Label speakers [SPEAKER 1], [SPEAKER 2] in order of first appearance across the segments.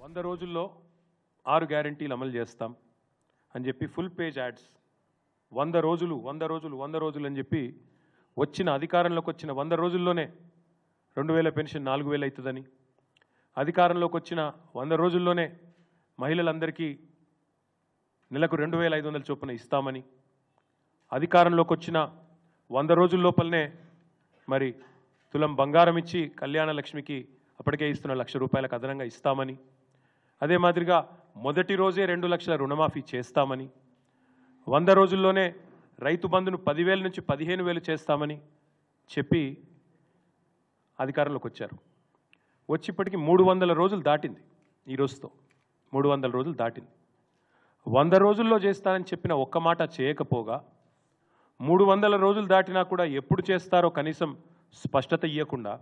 [SPEAKER 1] వంద రోజుల్లో ఆరు గ్యారంటీలు అమలు చేస్తాం అని చెప్పి ఫుల్ పేజ్ యాడ్స్ వంద రోజులు వంద రోజులు వంద రోజులు అని చెప్పి వచ్చిన అధికారంలోకి వచ్చిన వంద రోజుల్లోనే రెండు వేల పెన్షన్ నాలుగు వేలు అవుతుందని అధికారంలోకి వచ్చిన వంద రోజుల్లోనే మహిళలందరికీ నెలకు రెండు వేల ఐదు వందల చొప్పున ఇస్తామని అధికారంలోకి వచ్చిన వంద రోజుల లోపలనే మరి తులం బంగారం ఇచ్చి కళ్యాణ లక్ష్మికి అప్పటికే ఇస్తున్న లక్ష రూపాయలకు అదనంగా ఇస్తామని అదే మాదిరిగా మొదటి రోజే రెండు లక్షల రుణమాఫీ చేస్తామని వంద రోజుల్లోనే రైతు బంధును పదివేల నుంచి పదిహేను వేలు చేస్తామని చెప్పి అధికారంలోకి వచ్చారు. వచ్చిప్పటికీ మూడు వందల రోజులు దాటింది ఈ రోజుతో. మూడు వందల రోజులు దాటింది. వంద రోజుల్లో చేస్తానని చెప్పిన ఒక్క మాట చేయకపోగా మూడు వందల రోజులు దాటినా కూడా ఎప్పుడు చేస్తారో కనీసం స్పష్టత ఇవ్వకుండా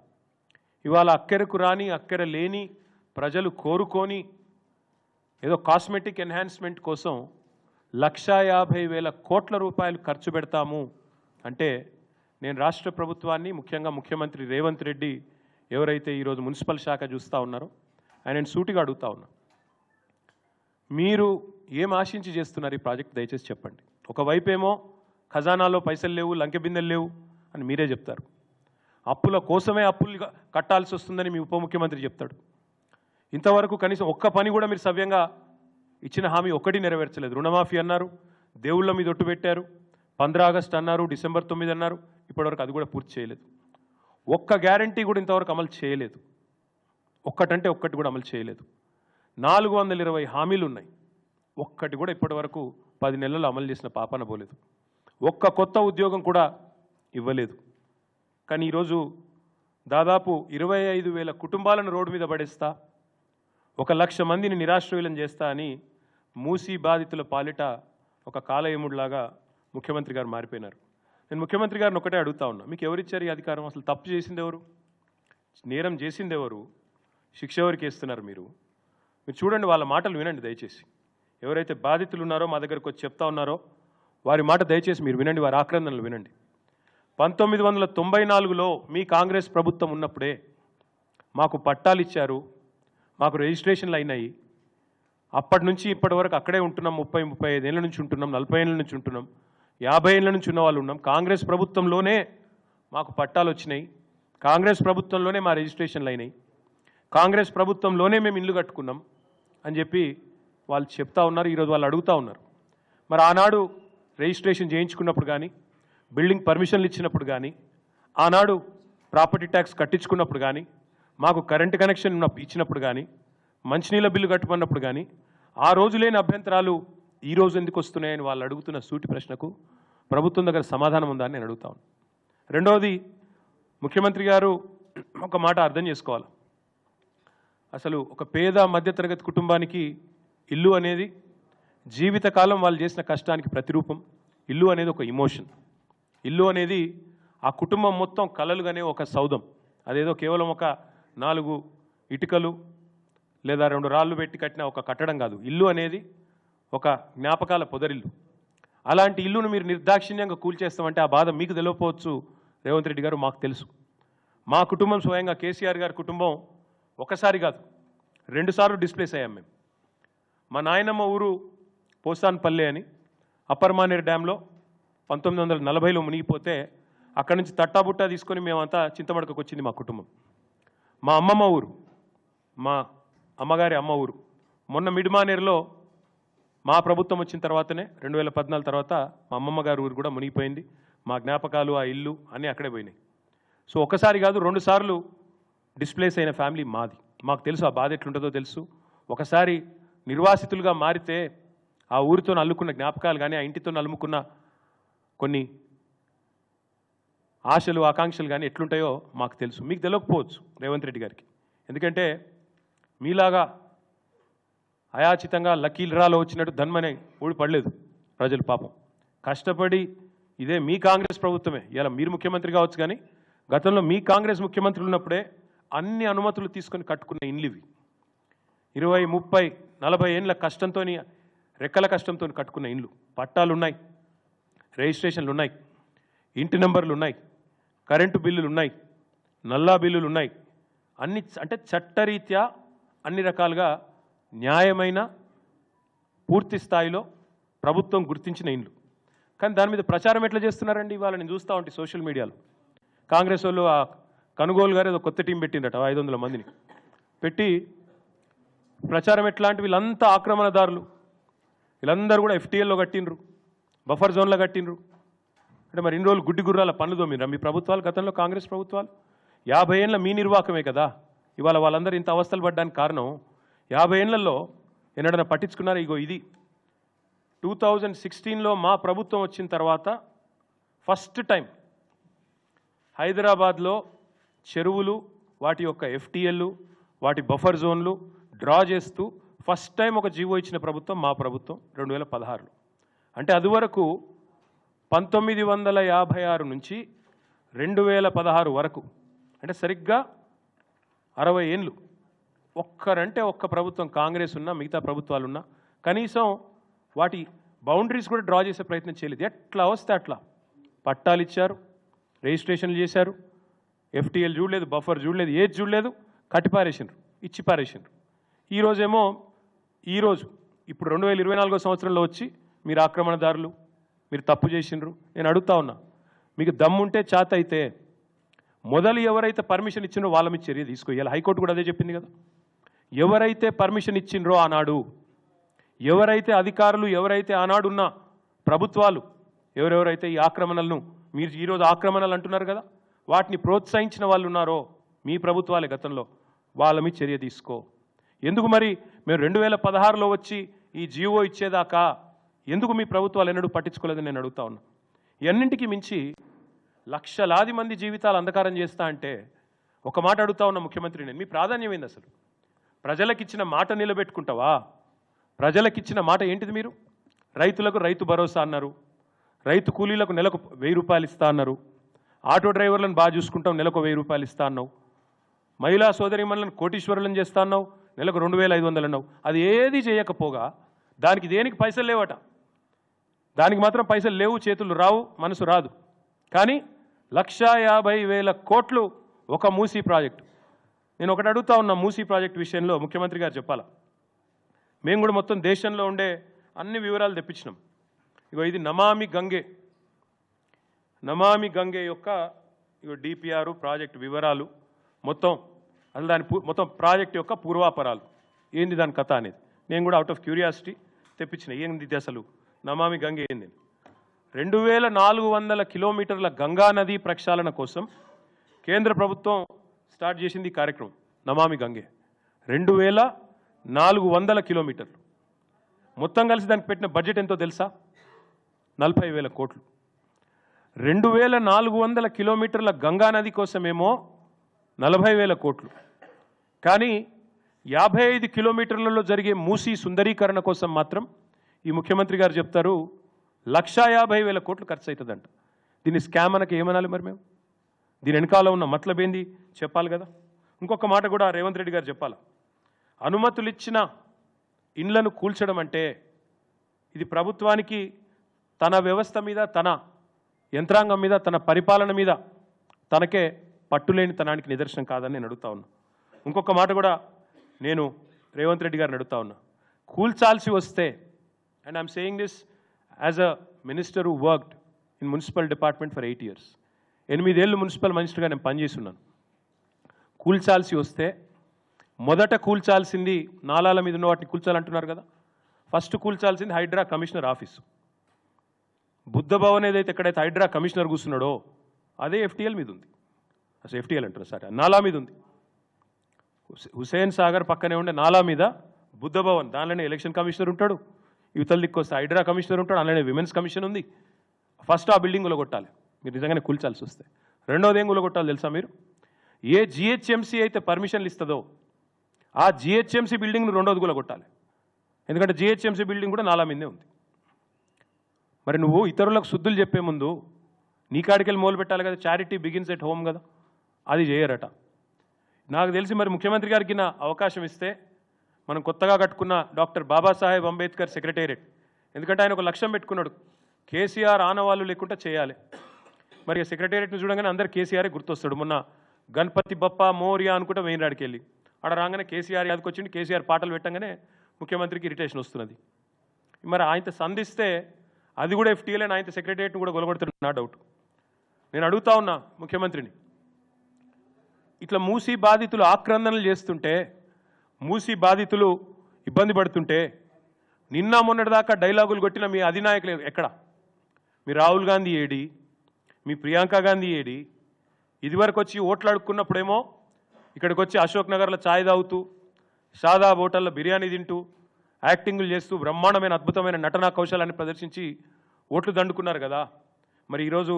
[SPEAKER 1] ఇవాళ అక్కెరకు రాని అక్కెర లేని ప్రజలు కోరుకొని ఏదో కాస్మెటిక్ ఎన్హాన్స్మెంట్ కోసం లక్షా యాభై వేల కోట్ల రూపాయలు ఖర్చు పెడతాము అంటే నేను రాష్ట్ర ప్రభుత్వాన్ని ముఖ్యంగా ముఖ్యమంత్రి రేవంత్ రెడ్డి ఎవరైతే ఈరోజు మున్సిపల్ శాఖ చూస్తూ ఉన్నారో ఆయన సూటిగా అడుగుతా ఉన్నా. మీరు ఏం ఆశించి చేస్తున్నారు ఈ ప్రాజెక్ట్? దయచేసి చెప్పండి. ఒకవైపు ఏమో ఖజానాలో పైసలు లేవు లంకె బిందెలు లేవు అని మీరే చెప్తారు. అప్పుల కోసమే అప్పులు కట్టాల్సి వస్తుందని మీ ఉప ముఖ్యమంత్రి చెప్తాడు. ఇంతవరకు కనీసం ఒక్క పని కూడా మీరు సవ్యంగా ఇచ్చిన హామీ ఒక్కటి నెరవేర్చలేదు. రుణమాఫీ అన్నారు దేవుళ్ళ మీద ఒట్టు పెట్టారు పంద్రా ఆగస్ట్ అన్నారు డిసెంబర్ తొమ్మిది అన్నారు ఇప్పటివరకు అది కూడా పూర్తి చేయలేదు. ఒక్క గ్యారంటీ కూడా ఇంతవరకు అమలు చేయలేదు. ఒక్కటంటే ఒక్కటి కూడా అమలు చేయలేదు. నాలుగు వందల ఇరవై హామీలు ఉన్నాయి. ఒక్కటి కూడా ఇప్పటివరకు పది నెలలు అమలు చేసిన పాపన పోలేదు. ఒక్క కొత్త ఉద్యోగం కూడా ఇవ్వలేదు. కానీ ఈరోజు దాదాపు ఇరవై ఐదు వేల కుటుంబాలను రోడ్డు మీద పడేస్తా ఒక లక్ష మందిని నిరాశ్రయులం చేస్తా అని మూసీ బాధితుల పాలిట ఒక కాలయముడిలాగా ముఖ్యమంత్రి గారు మారిపోయినారు. నేను ముఖ్యమంత్రి గారిని ఒకటే అడుగుతా ఉన్నా. మీకు ఎవరిచ్చారు ఈ అధికారం? అసలు తప్పు చేసింది ఎవరు? నేరం చేసింది ఎవరు? శిక్ష ఎవరికి ఇస్తున్నారు మీరు? మీరు చూడండి వాళ్ళ మాటలు వినండి దయచేసి. ఎవరైతే బాధితులు ఉన్నారో మా దగ్గరకు వచ్చి చెప్తా ఉన్నారో వారి మాట దయచేసి మీరు వినండి వారి ఆక్రందనలు వినండి. పంతొమ్మిది వందల తొంభై నాలుగులో మీ కాంగ్రెస్ ప్రభుత్వం ఉన్నప్పుడే మాకు పట్టాలు ఇచ్చారు మాకు రిజిస్ట్రేషన్లు అయినాయి. అప్పటి నుంచి ఇప్పటి వరకు అక్కడే ఉంటున్నాం ముప్పై ముప్పై ఐదు నుంచి ఉంటున్నాం నలభై ఏళ్ళ నుంచి ఉంటున్నాం యాభై ఏళ్ళ నుంచి ఉన్న వాళ్ళు ఉన్నాం. కాంగ్రెస్ ప్రభుత్వంలోనే మాకు పట్టాలు వచ్చినాయి. కాంగ్రెస్ ప్రభుత్వంలోనే మా రిజిస్ట్రేషన్లు అయినాయి. కాంగ్రెస్ ప్రభుత్వంలోనే మేము ఇల్లు కట్టుకున్నాం అని చెప్పి వాళ్ళు చెప్తా ఉన్నారు ఈరోజు వాళ్ళు అడుగుతూ ఉన్నారు. మరి ఆనాడు రిజిస్ట్రేషన్ చేయించుకున్నప్పుడు కానీ బిల్డింగ్ పర్మిషన్లు ఇచ్చినప్పుడు కానీ ఆనాడు ప్రాపర్టీ ట్యాక్స్ కట్టించుకున్నప్పుడు కానీ మాకు కరెంటు కనెక్షన్ ఇచ్చినప్పుడు కానీ మంచినీళ్ళ బిల్లు కట్టుకున్నప్పుడు కానీ ఆ రోజు లేని అభ్యంతరాలు ఈ రోజు ఎందుకు వస్తున్నాయని వాళ్ళు అడుగుతున్న సూటి ప్రశ్నకు ప్రభుత్వం దగ్గర సమాధానం ఉందా అని నేను అడుగుతా రెండవది ముఖ్యమంత్రి గారు ఒక మాట అర్థం చేసుకోవాలి. అసలు ఒక పేద మధ్యతరగతి కుటుంబానికి ఇల్లు అనేది జీవితకాలం వాళ్ళు చేసిన కష్టానికి ప్రతిరూపం. ఇల్లు అనేది ఒక ఇమోషన్ ఇల్లు అనేది ఆ కుటుంబం మొత్తం కలలుగానే ఒక సౌధం. అదేదో కేవలం ఒక నాలుగు ఇటుకలు లేదా రెండు రాళ్ళు పెట్టి కట్టిన ఒక కట్టడం కాదు. ఇల్లు అనేది ఒక జ్ఞాపకాల పొదరిల్లు. అలాంటి ఇల్లును మీరు నిర్దాక్షిణ్యంగా కూల్చేస్తామంటే ఆ బాధ మీకు తెలియకపోవచ్చు. రేవంత్ రెడ్డి గారు మాకు తెలుసు. మా కుటుంబం స్వయంగా కేసీఆర్ గారి కుటుంబం ఒకసారి కాదు రెండుసార్లు డిస్ప్లేస్ అయ్యాం మేము. మా నాయనమ్మ ఊరు పోసాన్పల్లె అని అప్పర్ మానేరు డ్యాంలో పంతొమ్మిది వందల నలభైలో మునిగిపోతే అక్కడి నుంచి తట్టాబుట్టా తీసుకొని మేమంతా చింతమడకకు వచ్చింది మా కుటుంబం. మా అమ్మమ్మ ఊరు మా అమ్మగారి అమ్మ ఊరు. మొన్న మిడిమానేరులో మా ప్రభుత్వం వచ్చిన తర్వాతనే రెండు వేల పద్నాలుగు తర్వాత మా అమ్మమ్మ గారి ఊరు కూడా మునిగిపోయింది. మా జ్ఞాపకాలు ఆ ఇల్లు అన్నీ అక్కడే పోయినాయి. సో ఒకసారి కాదు రెండు సార్లు డిస్ప్లేస్ అయిన ఫ్యామిలీ మాది. మాకు తెలుసు ఆ బాధ ఎట్లుంటుందో తెలుసు. ఒకసారి నిర్వాసితులుగా మారితే ఆ ఊరితో అల్లుకున్న జ్ఞాపకాలు కానీ ఆ ఇంటితో అలుముకున్న కొన్ని ఆశలు ఆకాంక్షలు కానీ ఎట్లుంటాయో మాకు తెలుసు. మీకు తెలియకపోవచ్చు రేవంత్ రెడ్డి గారికి. ఎందుకంటే మీలాగా అయాచితంగా లకీల్ వచ్చినట్టు ధన్మనే ఊడిపడలేదు ప్రజలు పాపం. కష్టపడి ఇదే మీ కాంగ్రెస్ ప్రభుత్వమే. ఇలా మీరు ముఖ్యమంత్రి కావచ్చు కానీ గతంలో మీ కాంగ్రెస్ ముఖ్యమంత్రి ఉన్నప్పుడే అన్ని అనుమతులు తీసుకొని కట్టుకున్న ఇండ్లు ఇవి ఇరవై ముప్పై నలభై ఏళ్ళ కష్టంతో రెక్కల కష్టంతో కట్టుకున్న ఇండ్లు. పట్టాలు ఉన్నాయి రిజిస్ట్రేషన్లు ఉన్నాయి ఇంటి నెంబర్లు ఉన్నాయి కరెంటు బిల్లులు ఉన్నాయి నల్లా బిల్లులు ఉన్నాయి అన్ని అంటే చట్టరీత్యా అన్ని రకాలుగా న్యాయమైన పూర్తి స్థాయిలో ప్రభుత్వం గుర్తించిన ఇండ్లు. కానీ దాని మీద ప్రచారం ఎట్లా చేస్తున్నారండి? ఇవాళ నేను చూస్తూ ఉంటే సోషల్ మీడియాలో. కాంగ్రెస్ వాళ్ళు ఆ కనుగోలు గారు ఏదో కొత్త టీం పెట్టిండట ఐదు వందల మందిని. పెట్టి ప్రచారం ఎట్లాంటి? వీళ్ళంతా ఆక్రమణదారులు. వీళ్ళందరూ కూడా ఎఫ్టీఎల్లో కట్టిండ్రు బఫర్ జోన్లో కట్టిండ్రు. అంటే మరి ఇన్ని రోజులు గుడ్డి గుర్రాల పనులు దోమిరా మీ ప్రభుత్వాలు గతంలో కాంగ్రెస్ ప్రభుత్వాలు? యాభై ఏళ్ళ మీ నిర్వాహకమే కదా? ఇవాళ వాళ్ళందరూ ఇంత అవస్థలు పడ్డానికి కారణం యాభై ఏళ్ళలో ఎన్నడన్నా పట్టించుకున్నారు? ఇగో ఇది. టూ థౌజండ్ సిక్స్టీన్లో మా ప్రభుత్వం వచ్చిన తర్వాత ఫస్ట్ టైం హైదరాబాద్లో చెరువులు వాటి యొక్క ఎఫ్టీఎల్లు వాటి బఫర్ జోన్లు డ్రా చేస్తూ ఫస్ట్ టైం ఒక జీవో ఇచ్చిన ప్రభుత్వం మా ప్రభుత్వం రెండు వేల పదహారులో. అంటే అదివరకు పంతొమ్మిది వందల యాభై ఆరు నుంచి రెండు వేల పదహారు వరకు అంటే సరిగ్గా అరవై ఏళ్ళు ఒక్కరంటే ఒక్క ప్రభుత్వం కాంగ్రెస్ ఉన్నా మిగతా ప్రభుత్వాలు ఉన్నా కనీసం వాటి బౌండరీస్ కూడా డ్రా చేసే ప్రయత్నం చేయలేదు. ఎట్లా వస్తే అట్లా. పట్టాలు ఇచ్చారు రిజిస్ట్రేషన్లు చేశారు ఎఫ్టీఎల్ చూడలేదు బఫర్ చూడలేదు ఏది చూడలేదు కట్టి ఇచ్చి పారేసిండ్రు ఈరోజేమో ఈరోజు ఇప్పుడు రెండు వేల ఇరవై నాలుగో సంవత్సరంలో వచ్చి మీరు ఆక్రమణదారులు మీరు తప్పు చేసిండ్రు? నేను అడుగుతా ఉన్నా. మీకు దమ్ముంటే చేత అయితే మొదలు ఎవరైతే పర్మిషన్ ఇచ్చిండ్రో వాళ్ళ మీద చర్య తీసుకో ఇలా హైకోర్టు కూడా అదే చెప్పింది కదా. ఎవరైతే పర్మిషన్ ఇచ్చిండ్రో ఆనాడు ఎవరైతే అధికారులు ఎవరైతే ఆనాడున్న ప్రభుత్వాలు ఎవరెవరైతే ఈ ఆక్రమణలను మీరు ఈరోజు ఆక్రమణలు అంటున్నారు కదా వాటిని ప్రోత్సహించిన వాళ్ళు ఉన్నారో మీ ప్రభుత్వాలే గతంలో వాళ్ళ మీద చర్య తీసుకో. ఎందుకు మరి మేము రెండు వేల పదహారులో వచ్చి ఈ జీవో ఇచ్చేదాకా ఎందుకు మీ ప్రభుత్వాలు ఎన్నడూ పట్టించుకోలేదని నేను అడుగుతా ఉన్నా. ఎన్నింటికి మించి లక్షలాది మంది జీవితాలు అంధకారం చేస్తా అంటే ఒక మాట అడుగుతా ఉన్న ముఖ్యమంత్రి నేను. మీ ప్రాధాన్యం ఏంది అసలు? ప్రజలకిచ్చిన మాట నిలబెట్టుకుంటావా? ప్రజలకిచ్చిన మాట ఏంటిది మీరు? రైతులకు రైతు భరోసా అన్నారు. రైతు కూలీలకు నెలకు వెయ్యి రూపాయలు ఇస్తా అన్నారు. ఆటో డ్రైవర్లను బాగా చూసుకుంటాం నెలకు వెయ్యి రూపాయలు ఇస్తా అన్నావు. మహిళా సోదరిమణులను కోటీశ్వరులను చేస్తా అన్నావు నెలకు రెండు వేల ఐదు వందలు అన్నావు. అది ఏది చేయకపోగా దానికి దేనికి పైసలు లేవట? దానికి మాత్రం పైసలు లేవు చేతులు రావు మనసు రాదు. కానీ లక్షా యాభై వేల కోట్లు ఒక మూసీ ప్రాజెక్టు. నేను ఒకటి అడుగుతా ఉన్న మూసీ ప్రాజెక్ట్ విషయంలో ముఖ్యమంత్రి గారు చెప్పాలా? మేము కూడా మొత్తం దేశంలో ఉండే అన్ని వివరాలు తెప్పించినాం. ఇగో ఇది నమామి గంగే. నమామి గంగే యొక్క ఇగో డిపిఆర్ ప్రాజెక్ట్ వివరాలు మొత్తం అసలు దాని పూ- మొత్తం ప్రాజెక్ట్ యొక్క పూర్వాపరాలు. ఏంది దాని కథ అనేది? నేను కూడా అవుట్ ఆఫ్ క్యూరియాసిటీ తెప్పించిన. ఏంది ఇది అసలు? నమామి గంగే ఏంది రెండు వేల నాలుగు వందల కిలోమీటర్ల గంగా నది ప్రక్షాళన కోసం కేంద్ర ప్రభుత్వం స్టార్ట్ చేసింది కార్యక్రమం నమామి గంగే. రెండు వేల నాలుగు వందల కిలోమీటర్లు. మొత్తం కలిసి దానికి పెట్టిన బడ్జెట్ ఎంతో తెలుసా? నలభై వేల కోట్లు. రెండు వేల నాలుగు వందల కిలోమీటర్ల గంగా నది కోసమేమో నలభై వేల కోట్లు. కానీ యాభై ఐదు కిలోమీటర్లలో జరిగే మూసీ సుందరీకరణ కోసం మాత్రం ఈ ముఖ్యమంత్రి గారు చెప్తారు లక్షా యాభై వేల కోట్లు ఖర్చు అవుతుందంట దీన్ని స్కామ్ అనక ఏమనాలి మరి మేము? దీని వెనకాల ఉన్న మతలబేంది చెప్పాలి కదా? ఇంకొక మాట కూడా రేవంత్ రెడ్డి గారు చెప్పాలి. అనుమతులు ఇచ్చిన ఇండ్లను కూల్చడం అంటే ఇది ప్రభుత్వానికి తన వ్యవస్థ మీద తన యంత్రాంగం మీద తన పరిపాలన మీద తనకే పట్టులేని తనానికి నిదర్శనం కాదని నేను అడుగుతా ఉన్నా. ఇంకొక మాట కూడా నేను రేవంత్ రెడ్డి గారిని అడుగుతా ఉన్నా. కూల్చాల్సి వస్తే and I'm saying this as a minister who worked in municipal department for eight years ఎనిమిదేళ్ళు మున్సిపల్ మినిస్టర్గా నేను పనిచేస్తున్నాను. కూల్చాల్సి వస్తే మొదట కూల్చాల్సింది నాలాల మీద ఉన్న వాటిని కూల్చాలంటున్నారు కదా. ఫస్ట్ కూల్చాల్సింది హైడ్రా కమిషనర్ ఆఫీసు. బుద్ధ భవన్ ఏదైతే ఎక్కడైతే హైడ్రా కమిషనర్ కూర్చున్నాడో అదే ఎఫ్టీఎల్ మీద ఉంది. అసలు ఎఫ్టీఎల్ అంటారు సరే? నాలా మీద ఉంది. హుసేన్ సాగర్ పక్కనే ఉండే నాలా మీద బుద్ధ భవన్ దానిలోనే ఎలక్షన్ కమిషనర్ ఉంటాడు. యువతల దిక్కు వస్తే హైడ్రా కమిషనర్ ఉంటాడు అలానే విమెన్స్ కమిషన్ ఉంది. ఫస్ట్ ఆ బిల్డింగ్ కొట్టాలి. మీరు నిజంగానే కూల్చాల్సి వస్తే. రెండోది ఏం కొట్టాలి తెలుసా మీరు? ఏ జిహెచ్ఎంసీ అయితే పర్మిషన్లు ఇస్తుందో ఆ జిహెచ్ఎంసీ బిల్డింగ్ను రెండోది కొట్టాలి ఎందుకంటే జిహెచ్ఎంసీ బిల్డింగ్ కూడా నాలా మీదే ఉంది. మరి నువ్వు ఇతరులకు శుద్ధులు చెప్పే ముందు నీ కాడికెళ్ళి మొదలు పెట్టాలి కదా చారిటీ బిగిన్స్ ఎట్ హోమ్ కదా. అది చేయరట. నాకు తెలిసి మరి ముఖ్యమంత్రి గారికి నా అవకాశం ఇస్తే మనం కొత్తగా కట్టుకున్న డాక్టర్ బాబాసాహెబ్ అంబేద్కర్ సెక్రటేరియట్. ఎందుకంటే ఆయన ఒక లక్ష్యం పెట్టుకున్నాడు. కేసీఆర్ ఆనవాళ్ళు లేకుండా చేయాలి. మరి సెక్రటేరియట్ని చూడగానే అందరు కేసీఆరే గుర్తొస్తాడు. మొన్న గణపతి బప్ప మోరియా అనుకుంటా మెయిన్ రాడికి వెళ్ళి. ఆడ రాగానే కేసీఆర్ యాదకి వచ్చింది కేసీఆర్ పాటలు పెట్టంగానే ముఖ్యమంత్రికి ఇరిటేషన్ వస్తున్నది. మరి ఆయనతో సంధిస్తే అది కూడా ఎఫ్టీఎల్ అని ఆయన సెక్రటేరియట్ని కూడా గొలగొడుతున్నాడు నా డౌట్. నేను అడుగుతా ఉన్నా ముఖ్యమంత్రిని. ఇట్లా మూసి బాధితులు ఆక్రందనలు చేస్తుంటే మూసి బాధితులు ఇబ్బంది పడుతుంటే నిన్న మొన్నటిదాకా డైలాగులు కొట్టిన మీ అధినాయకులు ఎక్కడ? మీ రాహుల్ గాంధీ ఏడి మీ ప్రియాంక గాంధీ ఏడి. ఇదివరకు వచ్చి ఓట్లు అడుక్కున్నప్పుడేమో ఇక్కడికి వచ్చి అశోక్ నగర్లో ఛాయ్ తాగుతూ షాదా హోటల్లో బిర్యానీ తింటూ యాక్టింగ్లు చేస్తూ బ్రహ్మాండమైన అద్భుతమైన నటనా కౌశలాన్ని ప్రదర్శించి ఓట్లు దండుకున్నారు కదా. మరి ఈరోజు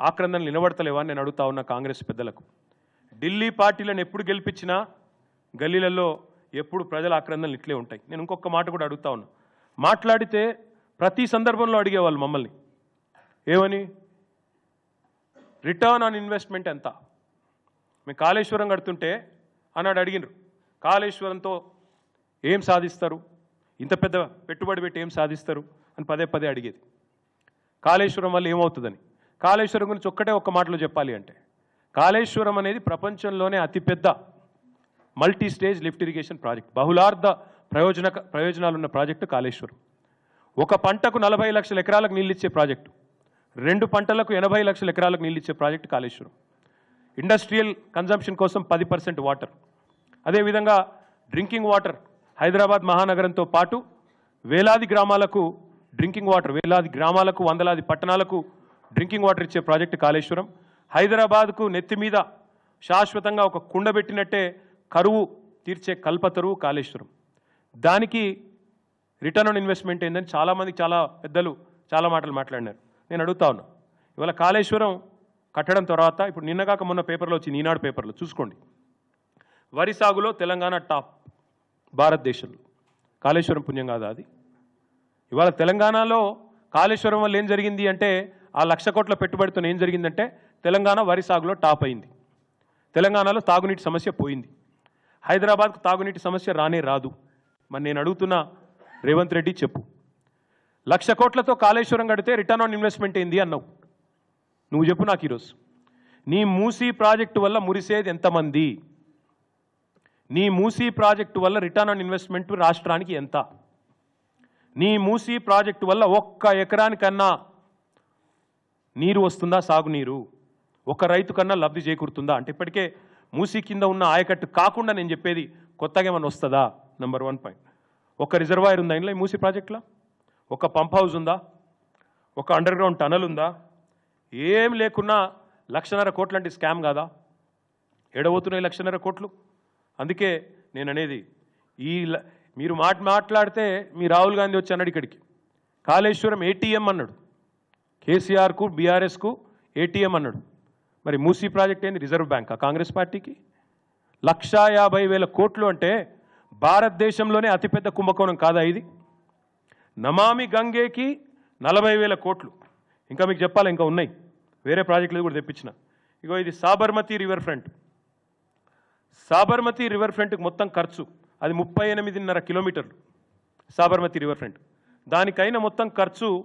[SPEAKER 1] ఆక్రందనలు నిలబడతలేవా నేను అడుగుతా ఉన్న కాంగ్రెస్ పెద్దలకు. ఢిల్లీ పార్టీలను ఎప్పుడు గెలిపించినా గల్లీలలో ఎప్పుడు ప్రజల ఆక్రందనలు ఇట్లే ఉంటాయి. నేను ఇంకొక మాట కూడా అడుగుతా ఉన్నా. మాట్లాడితే ప్రతి సందర్భంలో అడిగేవాళ్ళు మమ్మల్ని. ఏమని? రిటర్న్ ఆన్ ఇన్వెస్ట్మెంట్ ఎంత? మేము కాళేశ్వరం కడుతుంటే అన్నాడు అడిగినారు. కాళేశ్వరంతో ఏం సాధిస్తారు? ఇంత పెద్ద పెట్టుబడి పెట్టి ఏం సాధిస్తారు? అని పదే పదే అడిగేది. కాళేశ్వరం వల్ల ఏమవుతుందని? కాళేశ్వరం గురించి ఒక్కటే ఒక్క మాటలో చెప్పాలి అంటే కాళేశ్వరం అనేది ప్రపంచంలోనే అతిపెద్ద multi stage lift irrigation project బహుళార్థ ప్రయోజన ప్రయోజనాలున్న ప్రాజెక్టు కాళేశ్వరం. ఒక పంటకు నలభై లక్షల ఎకరాలకు నీళ్ళిచ్చే ప్రాజెక్టు. రెండు పంటలకు ఎనభై లక్షల ఎకరాలకు నీళ్ళిచ్చే ప్రాజెక్టు కాళేశ్వరం. ఇండస్ట్రియల్ కన్జంప్షన్ కోసం పది పర్సెంట్ వాటర్. అదేవిధంగా డ్రింకింగ్ వాటర్ హైదరాబాద్ మహానగరంతో పాటు వేలాది గ్రామాలకు డ్రింకింగ్ వాటర్ వేలాది గ్రామాలకు వందలాది పట్టణాలకు డ్రింకింగ్ వాటర్ ఇచ్చే ప్రాజెక్టు కాళేశ్వరం. హైదరాబాద్కు నెత్తి మీద శాశ్వతంగా ఒక కుండ పెట్టినట్టే కరువు తీర్చే కల్పతరువు కాళేశ్వరం. దానికి రిటర్న్ ఆన్ ఇన్వెస్ట్మెంట్ ఏందని చాలామంది చాలా పెద్దలు చాలా మాటలు మాట్లాడినారు. నేను అడుగుతా ఉన్నా. ఇవాళ కాళేశ్వరం కట్టడం తర్వాత ఇప్పుడు నిన్నగాక మొన్న పేపర్లో వచ్చింది ఈనాడు పేపర్లో చూసుకోండి. వరి సాగులో తెలంగాణ టాప్ భారతదేశంలో. కాళేశ్వరం పుణ్యం కాదా అది? ఇవాళ తెలంగాణలో కాళేశ్వరం వల్ల ఏం జరిగింది అంటే ఆ లక్ష కోట్ల పెట్టుబడితో ఏం జరిగిందంటే తెలంగాణ వరి సాగులో టాప్ అయింది. తెలంగాణలో తాగునీటి సమస్య పోయింది. హైదరాబాద్కు తాగునీటి సమస్య రానే రాదు. మరి నేను అడుగుతున్న రేవంత్ రెడ్డి చెప్పు. లక్ష కోట్లతో కాళేశ్వరం కడితే రిటర్న్ ఆన్ ఇన్వెస్ట్మెంట్ ఏంది అన్నావు. నువ్వు చెప్పు నాకు ఈరోజు. నీ మూసీ ప్రాజెక్టు వల్ల మురిసేది ఎంతమంది? నీ మూసీ ప్రాజెక్టు వల్ల రిటర్న్ ఆన్ ఇన్వెస్ట్మెంట్ రాష్ట్రానికి ఎంత? నీ మూసీ ప్రాజెక్టు వల్ల ఒక్క ఎకరానికన్నా నీరు వస్తుందా సాగునీరు? ఒక రైతు కన్నా లబ్ధి చేకూరుతుందా? అంటే ఇప్పటికే మూసీ కింద ఉన్న ఆయకట్టు కాకుండా నేను చెప్పేది కొత్తగా ఏమైనా వస్తుందా? నెంబర్ వన్ పాయింట్ ఒక రిజర్వాయర్ ఉందా ఇంట్లో ఈ మూసీ ప్రాజెక్టులో? ఒక పంప్ హౌస్ ఉందా? ఒక అండర్ గ్రౌండ్ టనల్ ఉందా? ఏం లేకున్నా లక్షన్నర కోట్లంటే స్కామ్ కాదా? ఎడబోతున్నాయి లక్షన్నర కోట్లు? అందుకే నేను అనేది ఈ ల- మీరు మాట మాట్లాడితే మీ రాహుల్ గాంధీ వచ్చి అన్నాడు ఇక్కడికి. కాళేశ్వరం ఏటీఎం అన్నాడు. కేసీఆర్కు బీఆర్ఎస్కు ఏటీఎం అన్నాడు. మరి మూసీ ప్రాజెక్ట్ ఏంది? రిజర్వ్ బ్యాంకా? కాంగ్రెస్ పార్టీకి? లక్షా యాభై వేల కోట్లు అంటే భారతదేశంలోనే అతిపెద్ద కుంభకోణం కాదా ఇది? నమామి గంగేకి నలభై వేల కోట్లు. ఇంకా మీకు చెప్పాలి? ఇంకా ఉన్నాయి. వేరే ప్రాజెక్టులు కూడా తెప్పించిన. ఇగో ఇది Sabarmati river front Sabarmati river ఫ్రంట్కి మొత్తం ఖర్చు అది ముప్పై ఎనిమిదిన్నర కిలోమీటర్లు. సాబర్మతి రివర్ ఫ్రంట్ దానికైన మొత్తం ఖర్చు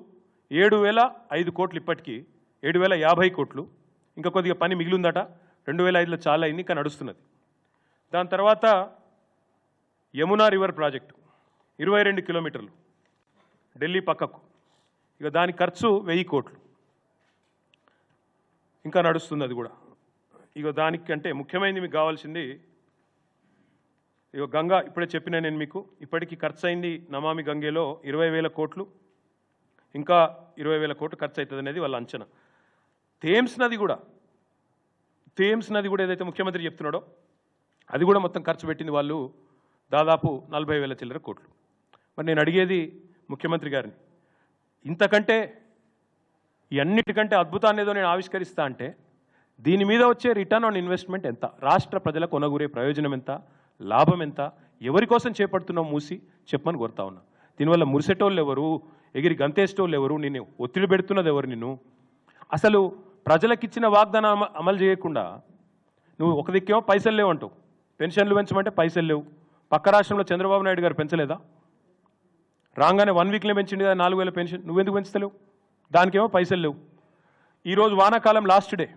[SPEAKER 1] ఏడు వేల ఐదు కోట్లు ఇప్పటికీ. ఏడు వేల యాభై కోట్లు. ఇంకా కొద్దిగా పని మిగిలిందట. రెండు వేల ఐదులో చాలా అయింది ఇంకా నడుస్తున్నది. దాని తర్వాత యమునా రివర్ ప్రాజెక్టు ఇరవై రెండు కిలోమీటర్లు ఢిల్లీ పక్కకు. ఇక దాని ఖర్చు వెయ్యి కోట్లు. ఇంకా నడుస్తుంది అది కూడా. ఇక దానికంటే ముఖ్యమైనది మీకు కావాల్సింది ఇక గంగా ఇప్పుడే చెప్పిన నేను మీకు ఇప్పటికీ ఖర్చు అయింది నమామి గంగేలో ఇరవై వేల కోట్లు. ఇంకా ఇరవై వేల కోట్లు ఖర్చు అవుతుంది అనేది వాళ్ళ అంచనా. థేమ్స్ నది కూడా. థేమ్స్ నది కూడా ఏదైతే ముఖ్యమంత్రి చెప్తున్నాడో అది కూడా మొత్తం ఖర్చు పెట్టింది వాళ్ళు దాదాపు నలభై వేల చిల్లర కోట్లు. మరి నేను అడిగేది ముఖ్యమంత్రి గారిని ఇంతకంటే ఇవన్నిటికంటే అన్నిటికంటే అద్భుతాన్ని ఏదో నేను ఆవిష్కరిస్తా అంటే దీని మీద వచ్చే రిటర్న్ ఆన్ ఇన్వెస్ట్మెంట్ ఎంత? రాష్ట్ర ప్రజలకు కొనగూరే ప్రయోజనం ఎంత? లాభం ఎంత? ఎవరి కోసం చేపడుతున్నావు మూసి? చెప్పమని కోరుతా ఉన్నా. దీనివల్ల మురిసేటోళ్ళు ఎవరు? ఎగిరి గంతేసేటోళ్ళు ఎవరు? నిన్ను ఒత్తిడి పెడుతున్నది ఎవరు నిన్ను? అసలు ప్రజలకు ఇచ్చిన వాగ్దానం అమ- అమలు చేయకుండా నువ్వు ఒక దిక్కేమో పైసలు లేవు అంటావు పెన్షన్లు పెంచమంటే పైసలు లేవు. పక్క రాష్ట్రంలో చంద్రబాబు నాయుడు గారు పెంచలేదా? రాగానే వన్ వీక్లో పెంచింది కదా నాలుగు వేల పెన్షన్. నువ్వెందుకు పెంచుతలేవు? దానికేమో పైసలు లేవు. ఈరోజు వానాకాలం లాస్ట్ డే.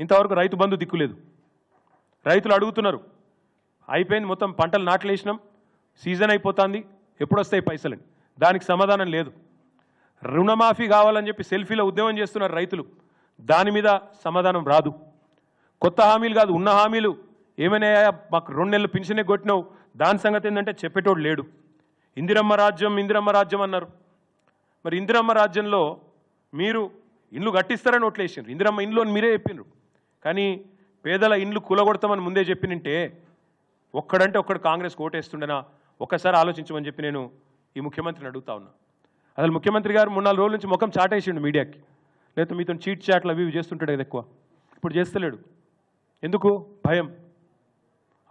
[SPEAKER 1] ఇంతవరకు రైతు బంధు దిక్కులేదు రైతులు అడుగుతున్నారు అయిపోయింది మొత్తం పంటలు నాట్లేసినాం సీజన్ అయిపోతుంది ఎప్పుడొస్తాయి పైసలని? దానికి సమాధానం లేదు. రుణమాఫీ కావాలని చెప్పి సెల్ఫీలో ఉద్యమం చేస్తున్నారు రైతులు. దాని మీద సమాధానం రాదు. కొత్త హామీలు కాదు ఉన్న హామీలు ఏమైనా మాకు రెండు నెలలు పింఛనే కొట్టినావు. దాని సంగతి ఏంటంటే చెప్పేటోడు లేడు. ఇందిరమ్మ రాజ్యం ఇందిరమ్మ రాజ్యం అన్నారు. మరి ఇందిరమ్మ రాజ్యంలో మీరు ఇండ్లు కట్టిస్తారని ఓట్లేసిండ్రు ఇందిరమ్మ ఇండ్లు అని మీరే చెప్పినారు. కానీ పేదల ఇండ్లు కూలగొడతామని ముందే చెప్పినంటే ఒక్కడంటే ఒక్కడు కాంగ్రెస్ ఓటేస్తుండేనా ఒక్కసారి ఆలోచించమని చెప్పి నేను ఈ ముఖ్యమంత్రిని అడుగుతా ఉన్నా. అసలు ముఖ్యమంత్రి గారు మూడు నాలుగు రోజుల నుంచి ముఖం చాటేసిండు మీడియాకి. లేకపోతే మీతో చీట్ చాట్లు అవి ఇవి చేస్తుంటాడు కదా ఎక్కువ. ఇప్పుడు చేస్తలేడు. ఎందుకు? భయం.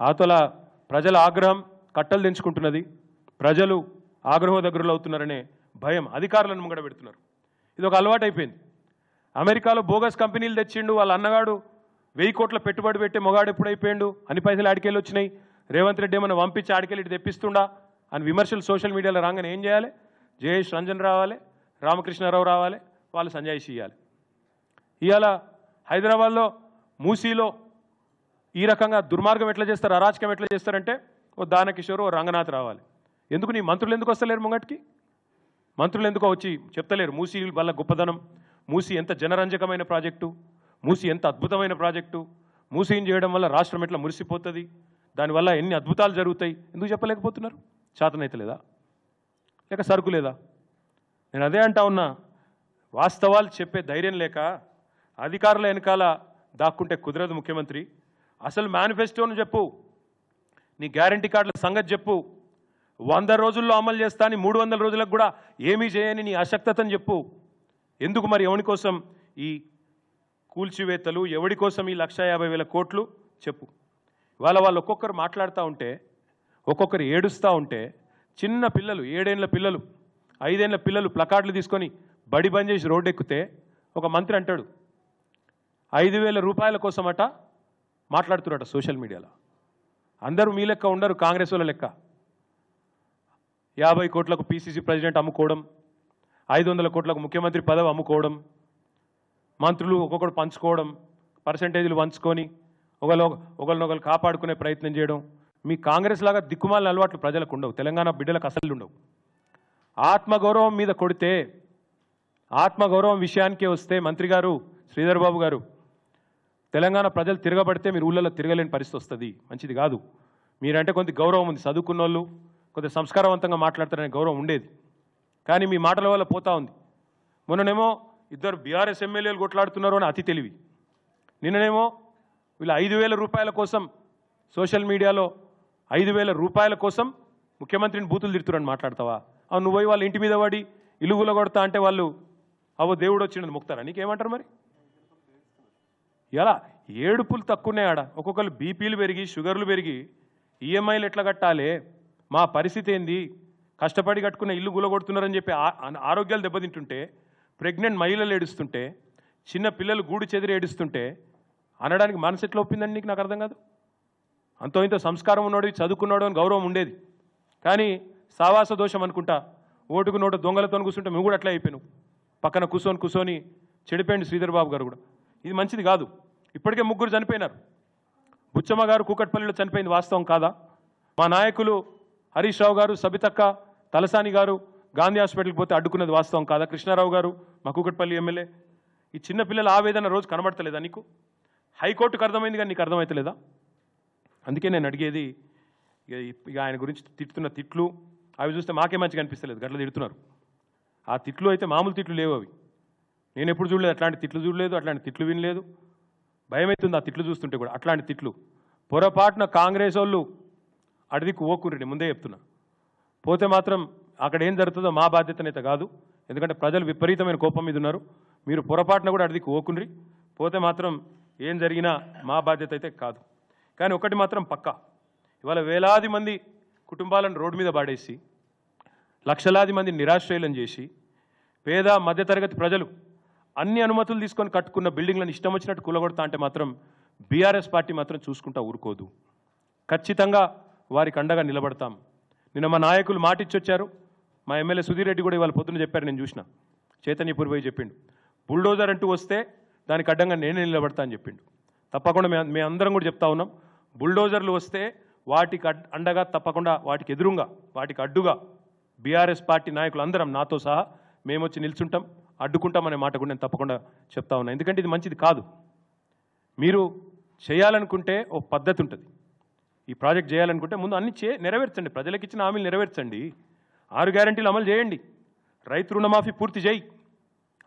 [SPEAKER 1] ఆతల ప్రజల ఆగ్రహం కట్టలు తెంచుకుంటున్నది. ప్రజలు ఆగ్రహ దగ్గరలో అవుతున్నారనే భయం అధికారులను ముంగడ పెడుతున్నారు. ఇది ఒక అలవాటు అయిపోయింది. అమెరికాలో బోగస్ కంపెనీలు తెచ్చిండు వాళ్ళ అన్నగాడు వెయ్యి కోట్ల పెట్టుబడి పెట్టే మొగాడు ఎప్పుడు అయిపోయిండు? అన్ని పైసలు ఆడికెళ్ళి వచ్చినాయి. రేవంత్ రెడ్డి ఏమైనా పంపించి ఆడికెళ్ళి ఇటు తెప్పిస్తుండా? అని విమర్శలు సోషల్ మీడియాలో రాగానే ఏం చేయాలి? జయేష్ రంజన్ రావాలి రామకృష్ణారావు రావాలి వాళ్ళు సంజాయిషి ఇవ్వాలి ఇవాళ హైదరాబాద్లో మూసీలో ఈ రకంగా దుర్మార్గం ఎట్లా చేస్తారు అరాచకం ఎట్లా చేస్తారంటే ఓ దానకిషోర్ ఓ రంగనాథ్ రావాలి. ఎందుకు నీ మంత్రులు ఎందుకు వస్తలేరు ముంగటికి? మంత్రులు ఎందుకో వచ్చి చెప్తలేరు మూసీ వల్ల గొప్పదనం మూసీ ఎంత జనరంజకమైన ప్రాజెక్టు మూసీ ఎంత అద్భుతమైన ప్రాజెక్టు మూసీని చేయడం వల్ల రాష్ట్రం ఎట్లా మురిసిపోతుంది దానివల్ల ఎన్ని అద్భుతాలు జరుగుతాయి ఎందుకు చెప్పలేకపోతున్నారు? చేతనైతే లేదా లేక సరుకు లేదా నేను అదే అంటా ఉన్నా వాస్తవాలు చెప్పే ధైర్యం లేక అధికారుల వెనకాల దాక్కుంటే కుదరదు ముఖ్యమంత్రి. అసలు మేనిఫెస్టోను చెప్పు. నీ గ్యారంటీ కార్డుల సంగతి చెప్పు. వంద రోజుల్లో అమలు చేస్తా అని మూడు వందల రోజులకు కూడా ఏమీ చేయని నీ అశక్తతను చెప్పు. ఎందుకు మరి ఎవరి కోసం ఈ కూల్చివేతలు ఎవడి కోసం ఈ లక్ష యాభై వేల కోట్లు చెప్పు. వాళ్ళ వాళ్ళు ఒక్కొక్కరు మాట్లాడుతూ ఉంటే ఒక్కొక్కరు ఏడుస్తూ ఉంటే చిన్న పిల్లలు ఏడేండ్ల పిల్లలు ఐదేండ్ల పిల్లలు ప్లకార్డులు తీసుకొని బడి బంద్ చేసి రోడ్డు ఎక్కితే ఒక మంత్రి అంటాడు ఐదు వేల రూపాయల కోసమట మాట్లాడుతున్నారట సోషల్ మీడియాలో. అందరూ మీ లెక్క ఉండరు కాంగ్రెస్ వాళ్ళ లెక్క. యాభై కోట్లకు పీసీసీ ప్రెసిడెంట్ అమ్ముకోవడం ఐదు వందల కోట్లకు ముఖ్యమంత్రి పదవి అమ్ముకోవడం మంత్రులు ఒక్కొక్కరు పంచుకోవడం పర్సంటేజీలు పంచుకొని ఒకళ్ళు ఒకరినొకరు కాపాడుకునే ప్రయత్నం చేయడం మీ కాంగ్రెస్ లాగా దిక్కుమాల అలవాట్లు ప్రజలకు ఉండవు తెలంగాణ బిడ్డలకు అసలు ఉండవు. ఆత్మగౌరవం మీద కొడితే ఆత్మగౌరవం విషయానికే వస్తే మంత్రి గారు శ్రీధర్ బాబు గారు తెలంగాణ ప్రజలు తిరగబడితే మీరు ఊళ్ళలో తిరగలేని పరిస్థితి వస్తుంది. మంచిది కాదు. మీరంటే కొంత గౌరవం ఉంది. చదువుకున్న వాళ్ళు కొంత సంస్కారవంతంగా మాట్లాడతారనే గౌరవం ఉండేది. కానీ మీ మాటల వల్ల పోతా ఉంది. మొన్ననేమో ఇద్దరు బీఆర్ఎస్ ఎమ్మెల్యేలు కొట్లాడుతున్నారు అని అతి తెలివి. నిన్ననేమో వీళ్ళు ఐదు వేల రూపాయల కోసం సోషల్ మీడియాలో ఐదు వేల రూపాయల కోసం ముఖ్యమంత్రిని బూతులు తిడుతురని మాట్లాడతావా? అవును నువ్వు పోయి వాళ్ళ ఇంటి మీద పడి ఇలుగుల కొడతా అంటే వాళ్ళు అవో దేవుడు వచ్చిండని ముక్తారా? నీకేమంటారు మరి? ఎలా? ఏడుపులు తక్కువనే ఆడ. ఒక్కొక్కరు బీపీలు పెరిగి షుగర్లు పెరిగి ఈఎంఐలు ఎట్లా కట్టాలి? మా పరిస్థితి ఏంది? కష్టపడి కట్టుకున్న ఇల్లు గులగొడుతున్నారని చెప్పి ఆరోగ్యాలు దెబ్బతింటుంటే ప్రెగ్నెంట్ మహిళలు ఏడుస్తుంటే చిన్న పిల్లలు గూడు చెదిరి ఏడుస్తుంటే అనడానికి మనసు ఎట్లా ఒప్పిందని నీకు నాకు అర్థం కాదు? అంతో ఇంత సంస్కారం ఉన్నాడు చదువుకున్నాడు అని గౌరవం ఉండేది. కానీ సావాస దోషం అనుకుంటా ఓటుకు నోటు దొంగలతో కూర్చుంటే మేము కూడా అట్లా అయిపోయినావు పక్కన కూర్చొని కూర్చొని చెడిపోయింది శ్రీధర్ బాబు గారు కూడా. ఇది మంచిది కాదు. ఇప్పటికే ముగ్గురు చనిపోయినారు. బుచ్చమ్మ గారు కూకట్పల్లిలో చనిపోయింది వాస్తవం కాదా? మా నాయకులు హరీష్ రావు గారు సబితక్క తలసాని గారు గాంధీ హాస్పిటల్కి పోతే అడ్డుకున్నది వాస్తవం కాదా? కృష్ణారావు గారు మా కూకట్పల్లి ఎమ్మెల్యే. ఈ చిన్నపిల్లల ఆవేదన రోజు కనబడతలేదా నీకు? హైకోర్టుకు అర్థమైంది కానీ నీకు అర్థమవుతలేదా అందుకే నేను అడిగేది ఇక ఇక ఆయన గురించి తిట్టుతున్న తిట్లు అవి చూస్తే మాకే మంచిగా అనిపిస్తలేదు. గట్ల తిడుతున్నారు. ఆ తిట్లు అయితే మామూలు తిట్లు లేవు అవి. నేను ఎప్పుడు చూడలేదు అట్లాంటి తిట్లు చూడలేదు అట్లాంటి తిట్లు వినలేదు. భయమవుతుంది ఆ తిట్లు చూస్తుంటే కూడా అట్లాంటి తిట్లు. పొరపాటున కాంగ్రెస్ వాళ్ళు అడవికి ఓకురిని ముందే చెప్తున్నా. పోతే మాత్రం అక్కడ ఏం జరుగుతుందో మా బాధ్యతనైతే కాదు. ఎందుకంటే ప్రజలు విపరీతమైన కోపం మీద ఉన్నారు. మీరు పొరపాటున కూడా అడవికి ఓకుండ్రి పోతే మాత్రం ఏం జరిగినా మా బాధ్యత అయితే కాదు. కానీ ఒకటి మాత్రం పక్కా. ఇవాళ వేలాది మంది కుటుంబాలను రోడ్డు మీద పాడేసి లక్షలాది మంది నిరాశ్రయులను చేసి పేద మధ్యతరగతి ప్రజలు అన్ని అనుమతులు తీసుకొని కట్టుకున్న బిల్డింగ్లను ఇష్టం వచ్చినట్టు కూలగొడతా అంటే మాత్రం బీఆర్ఎస్ పార్టీ మాత్రం చూసుకుంటా ఊరుకోదు. ఖచ్చితంగా వారికి అండగా నిలబడతాం. నిన్న మా నాయకులు మాటిచ్చొచ్చారు. మా ఎమ్మెల్యే సుధీర్ రెడ్డి కూడా ఇవాళ పొద్దున చెప్పారు నేను చూసిన. చైతన్యపూర్ పోయి చెప్పిండు. బుల్డోజర్ అంటూ వస్తే దానికి అడ్డంగా నేనే నిలబడతా అని చెప్పిండు. తప్పకుండా మేము మేము అందరం కూడా చెప్తా ఉన్నాం. బుల్డోజర్లు వస్తే వాటికి అడ్- అండగా తప్పకుండా వాటికి ఎదురుగా వాటికి అడ్డుగా బీఆర్ఎస్ పార్టీ నాయకులు అందరం నాతో సహా మేము వచ్చి నిల్చుంటాం. అడ్డుకుంటామనే మాట కూడా నేను తప్పకుండా చెప్తా ఉన్నా. ఎందుకంటే ఇది మంచిది కాదు. మీరు చేయాలనుకుంటే ఓ పద్ధతి ఉంటుంది. ఈ ప్రాజెక్ట్ చేయాలనుకుంటే ముందు అన్ని చే నెరవేర్చండి. ప్రజలకు ఇచ్చిన హామీలు నెరవేర్చండి. ఆరు గ్యారంటీలు అమలు చేయండి. రైతు రుణమాఫీ పూర్తి చేయి.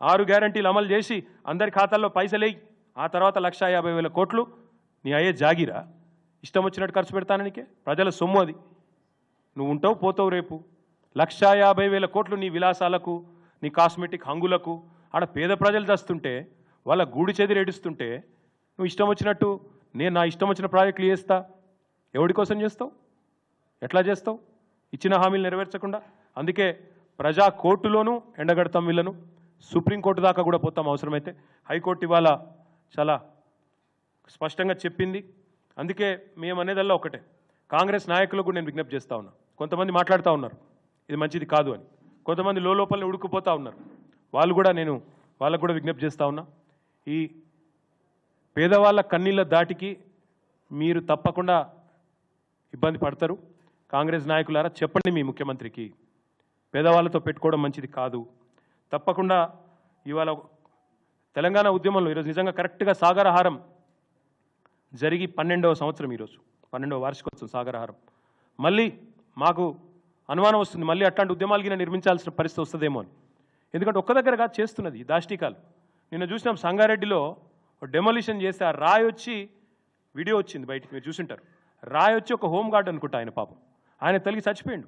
[SPEAKER 1] ఆరు గ్యారంటీలు అమలు చేసి అందరి ఖాతాల్లో పైసలేయి. ఆ తర్వాత లక్ష యాభై వేల కోట్లు నీ అయ్యే జాగిరా. ఇష్టం వచ్చినట్టు ఖర్చు పెడతాననికే ప్రజల సొమ్ము అది. నువ్వు ఉంటావు పోతావు రేపు. లక్షా యాభై వేల కోట్లు నీ విలాసాలకు నీ కాస్మెటిక్ హంగులకు ఆడ పేద ప్రజలు దస్తుంటే వాళ్ళ గూడి చెదిరి ఏడుస్తుంటే నువ్వు ఇష్టం వచ్చినట్టు నేను నా ఇష్టం వచ్చిన ప్రాజెక్టులు చేస్తా. ఎవడి కోసం చేస్తావు? ఎట్లా చేస్తావు? ఇచ్చిన హామీలు నెరవేర్చకుండా? అందుకే ప్రజా కోర్టులోనూ ఎండగడతాం వీళ్ళను. సుప్రీంకోర్టు దాకా కూడా పోతాం అవసరమైతే. హైకోర్టు ఇవాళ చాలా స్పష్టంగా చెప్పింది. అందుకే మేమనేదల్లా ఒకటే. కాంగ్రెస్ నాయకులకు కూడా నేను విజ్ఞప్తి చేస్తా ఉన్నా. కొంతమంది మాట్లాడుతూ ఉన్నారు. ఇది మంచిది కాదు అని. కొంతమంది లోపలనే ఉడుకుపోతూ ఉన్నారు. వాళ్ళు కూడా నేను వాళ్ళకు కూడా విజ్ఞప్తి చేస్తూ ఉన్నా. ఈ పేదవాళ్ళ కన్నీళ్ళ దాటికి మీరు తప్పకుండా ఇబ్బంది పడతారు. కాంగ్రెస్ నాయకులారా చెప్పండి మీ ముఖ్యమంత్రికి. పేదవాళ్ళతో పెట్టుకోవడం మంచిది కాదు. తప్పకుండా ఇవాళ తెలంగాణ ఉద్యమంలో ఈరోజు నిజంగా కరెక్ట్గా సాగరహారం జరిగి పన్నెండవ సంవత్సరం ఈరోజు. పన్నెండవ వార్షికోత్సవం సాగరహారం. మళ్ళీ మాకు అనుమానం వస్తుంది. మళ్ళీ అట్లాంటి ఉద్యమాలు నిర్మించాల్సిన పరిస్థితి వస్తుందేమో అని. ఎందుకంటే ఒక్క దగ్గర కాదు చేస్తున్నది దాష్టికాలు. నిన్న చూసినాం సంగారెడ్డిలో డెమోలిషన్ చేస్తే ఆ రాయి వచ్చి వీడియో వచ్చింది బయటికి మీరు చూసింటారు. రాయి వచ్చి ఒక హోమ్ గార్డ్ అనుకుంటా ఆయన పాపం. ఆయన తల్లి చచ్చిపోయిండు.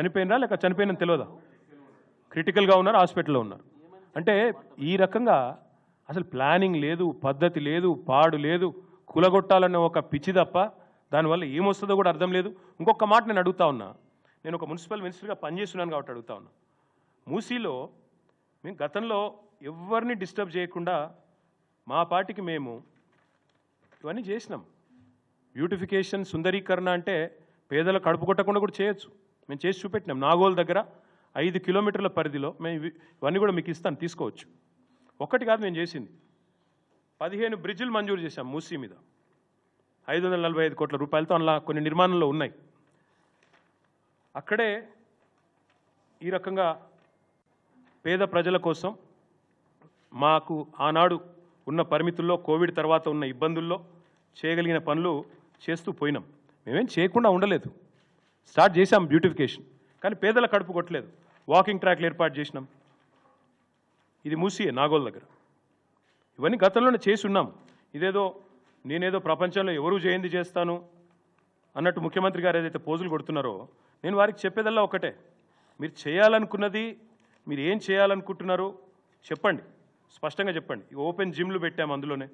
[SPEAKER 1] చనిపోయినరా లేక చనిపోయిన తెలియదా? క్రిటికల్గా ఉన్నారు హాస్పిటల్లో ఉన్నారు. అంటే ఈ రకంగా అసలు ప్లానింగ్ లేదు పద్ధతి లేదు పాడు లేదు కులగొట్టాలన్న ఒక పిచ్చి తప్ప దానివల్ల ఏమొస్తుందో కూడా అర్థం లేదు. ఇంకొక మాట నేను అడుగుతా ఉన్నా. నేను ఒక మున్సిపల్ మినిస్టర్గా పనిచేస్తున్నాను కాబట్టి అడుగుతా ఉన్నా. మూసీలో మేము గతంలో ఎవరిని డిస్టర్బ్ చేయకుండా మా పార్టీకి మేము ఇవన్నీ చేసినాం. బ్యూటిఫికేషన్ సుందరీకరణ అంటే పేదల కడుపు కొట్టకుండా కూడా చేయొచ్చు. మేము చేసి చూపెట్టినాం. నాగోల్ దగ్గర ఐదు కిలోమీటర్ల పరిధిలో మేము ఇవన్నీ కూడా మీకు ఇస్తాను తీసుకోవచ్చు. ఒక్కటి కాదు మేము చేసింది. పదిహేను బ్రిడ్జిలు మంజూరు చేశాం మూసీ మీద. ఐదు వందల నలభై ఐదు కోట్ల రూపాయలతో అలా కొన్ని నిర్మాణంలో ఉన్నాయి. అక్కడే ఈ రకంగా పేద ప్రజల కోసం మాకు ఆనాడు ఉన్న పరిమితుల్లో కోవిడ్ తర్వాత ఉన్న ఇబ్బందుల్లో చేయగలిగిన పనులు చేస్తూ పోయినాం. మేమేం చేయకుండా ఉండలేదు. స్టార్ట్ చేసాం బ్యూటిఫికేషన్ కానీ పేదల కడుపు కొట్టలేదు. వాకింగ్ ట్రాక్లు ఏర్పాటు చేసినాం. ఇది మూసియే నాగోల్ దగ్గర. ఇవన్నీ గతంలోనే చేసి ఉన్నాం. ఇదేదో నేనేదో ప్రపంచంలో ఎవరు జయంతి చేస్తాను అన్నట్టు ముఖ్యమంత్రి గారు ఏదైతే పోజులు కొడుతున్నారో నేను వారికి చెప్పేదల్లా ఒకటే. మీరు చేయాలనుకున్నది మీరు ఏం చేయాలనుకుంటున్నారో చెప్పండి. స్పష్టంగా చెప్పండి. ఓపెన్ జిమ్లు పెట్టాము అందులోనే.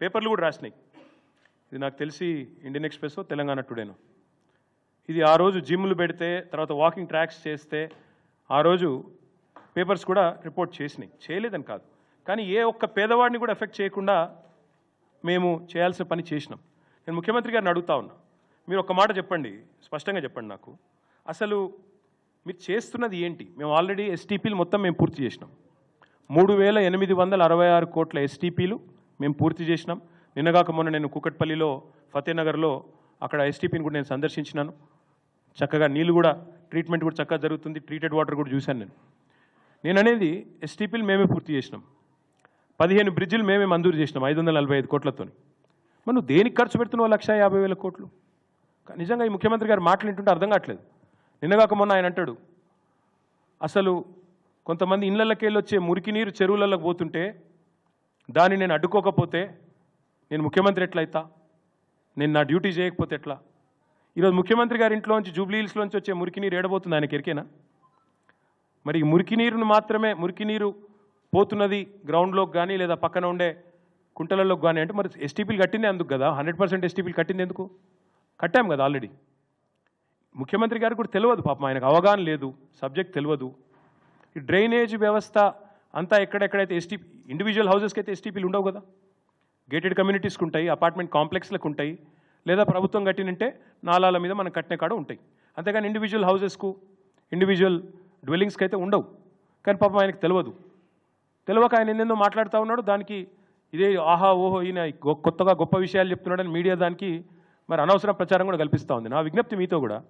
[SPEAKER 1] పేపర్లు కూడా రాసినాయి. ఇది నాకు తెలిసి ఇండియన్ ఎక్స్ప్రెస్ తెలంగాణ టుడేను. ఇది ఆ రోజు జిమ్లు పెడితే తర్వాత వాకింగ్ ట్రాక్స్ చేస్తే ఆ రోజు పేపర్స్ కూడా రిపోర్ట్ చేసినాయి. చేయలేదని కాదు. కానీ ఏ ఒక్క పేదవాడిని కూడా ఎఫెక్ట్ చేయకుండా మేము చేయాల్సిన పని చేసినాం. నేను ముఖ్యమంత్రి గారిని అడుగుతా ఉన్నా. మీరు ఒక మాట చెప్పండి స్పష్టంగా చెప్పండి నాకు. అసలు మీరు చేస్తున్నది ఏంటి? మేము ఆల్రెడీ ఎస్టీపీలు మొత్తం మేము పూర్తి చేసినాం. మూడు వేల ఎనిమిది వందల అరవై ఆరు కోట్ల ఎస్టీపీలు మేము పూర్తి చేసినాం. నిన్నగాక మొన్న నేను కూకట్పల్లిలో ఫతేనగర్లో అక్కడ ఎస్టీపీని కూడా నేను సందర్శించినాను. చక్కగా నీళ్ళు కూడా ట్రీట్మెంట్ కూడా చక్కగా జరుగుతుంది. ట్రీటెడ్ వాటర్ కూడా చూశాను నేను. నేను అనేది ఎస్టీపీలు మేమే పూర్తి చేసినాం. పదిహేను బ్రిడ్జిలు మేమే మంజూరు చేసినాం ఐదు వందల నలభై ఐదు కోట్లతో మనం దేనికి ఖర్చు పెడుతున్నావు లక్ష యాభై వేల కోట్లు? నిజంగా ఈ ముఖ్యమంత్రి గారు మాటలు వింటుంటే అర్థం కావట్లేదు. నిన్నగాక మొన్న ఆయన అంటాడు అసలు కొంతమంది ఇళ్ళకి వెళ్ళి వచ్చే మురికి నీరు చెరువులలోకి పోతుంటే దాన్ని నేను అడ్డుకోకపోతే నేను ముఖ్యమంత్రి ఎట్లయితా? నేను నా డ్యూటీ చేయకపోతే ఎట్లా? ఈరోజు ముఖ్యమంత్రి గారి ఇంట్లోంచి జూబ్లీ హిల్స్లోంచి వచ్చే మురికి నీరు ఏడబోతుంది ఆయనకి ఎరికేనా? మరి ఈ మురికి నీరును మాత్రమే మురికి నీరు పోతున్నది గ్రౌండ్లోకి కానీ లేదా పక్కన ఉండే కుంటలలోకి కానీ అంటే మరి ఎస్టీపీలు కట్టింది అందుకు కదా? హండ్రెడ్ పర్సెంట్ ఎస్టీపీలు కట్టింది ఎందుకు? కట్టాం కదా ఆల్రెడీ ముఖ్యమంత్రి గారికి కూడా తెలియదు పాపం ఆయనకు అవగాహన లేదు సబ్జెక్ట్ తెలియదు. ఈ డ్రైనేజ్ వ్యవస్థ అంతా ఎక్కడెక్కడైతే ఎస్టీ ఇండివిజువల్ హౌసెస్కి అయితే ఎస్టీపీలు ఉండవు కదా? గేటెడ్ కమ్యూనిటీస్కి ఉంటాయి అపార్ట్మెంట్ కాంప్లెక్స్లకు ఉంటాయి లేదా ప్రభుత్వం కట్టినంటే నాలాల మీద మనం కట్టిన కాడ ఉంటాయి. అంతేగాని ఇండివిజువల్ హౌసెస్కు ఇండివిజువల్ డ్వెల్లింగ్స్కి అయితే ఉండవు. కానీ పాపం ఆయనకు తెలియదు. తెలియక ఆయన ఎన్నెన్నో మాట్లాడుతూ ఉన్నాడు. దానికి ఇదే ఆహా ఓహో ఈయన కొత్తగా గొప్ప విషయాలు చెప్తున్నాడని మీడియా దానికి మరి అనవసర ప్రచారం కూడా కల్పిస్తూ ఉంది. నా విజ్ఞప్తి మీతో కూడా.